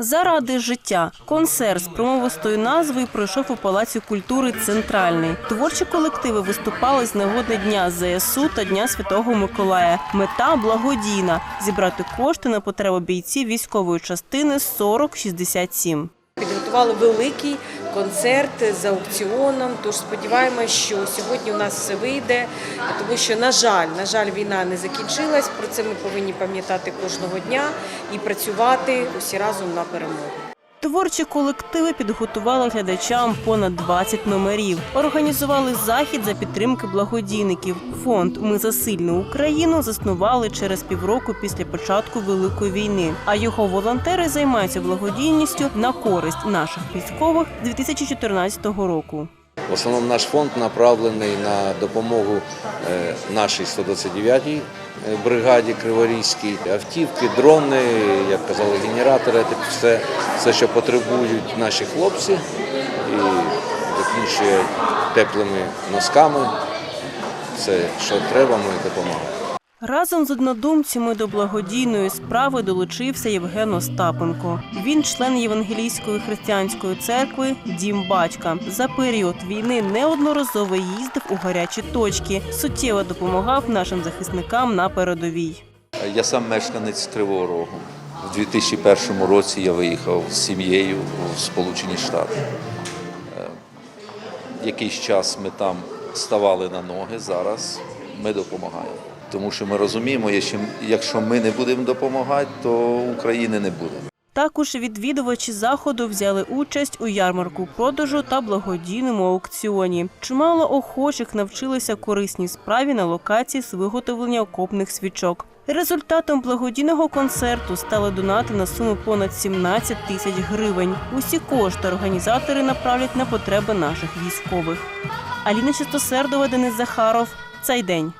Заради життя концерт з промовистою назвою пройшов у Палаці культури Центральний. Творчі колективи виступали з нагоди Дня ЗСУ та Дня Святого Миколая. Мета благодійна зібрати кошти на потреби бійців військової частини 4067. Підготували великий концерт з аукціоном. Тож сподіваємось, що сьогодні у нас все вийде, тому що, на жаль, на жаль, війна не закінчилась. Про це ми повинні пам'ятати кожного дня і працювати усі разом на перемогу. Творчі колективи підготували глядачам понад 20 номерів. Організували захід за підтримки благодійників. Фонд Ми за сильну Україну заснували через півроку після початку великої війни. А його волонтери займаються благодійністю на користь наших військових з 2014 року. В основному наш фонд направлений на допомогу е, нашій 129-й бригаді Криворізькій. Автівки, дрони, як казали, генератори все, все, що потребують наші хлопці, і закінчує теплими носками. Все, що треба, ми допомагаємо. Разом з однодумцями до благодійної справи долучився Євген Остапенко. Він член Євангелійської християнської церкви Дім Батька. За період війни неодноразово їздив у гарячі точки. Суттєво допомагав нашим захисникам на передовій. Я сам мешканець Кривого Рогу. У 2001 році я виїхав з сім'єю у Сполучені Штати. Е, Якийсь час ми там ставали на ноги, зараз ми допомагаємо. Тому що ми розуміємо, якщо- ми не будемо допомагати, то України не буде. Також відвідувачі заходу взяли участь у ярмарку продажу та благодійному аукціоні. Чимало охочих навчилися корисній справі на локації з виготовлення окопних свічок. Результатом благодійного концерту стали донати на суму понад 17 тисяч гривень. Усі кошти організатори направлять на потреби наших військових. Аліна Чистосердова, Денис Захаров. Цей день.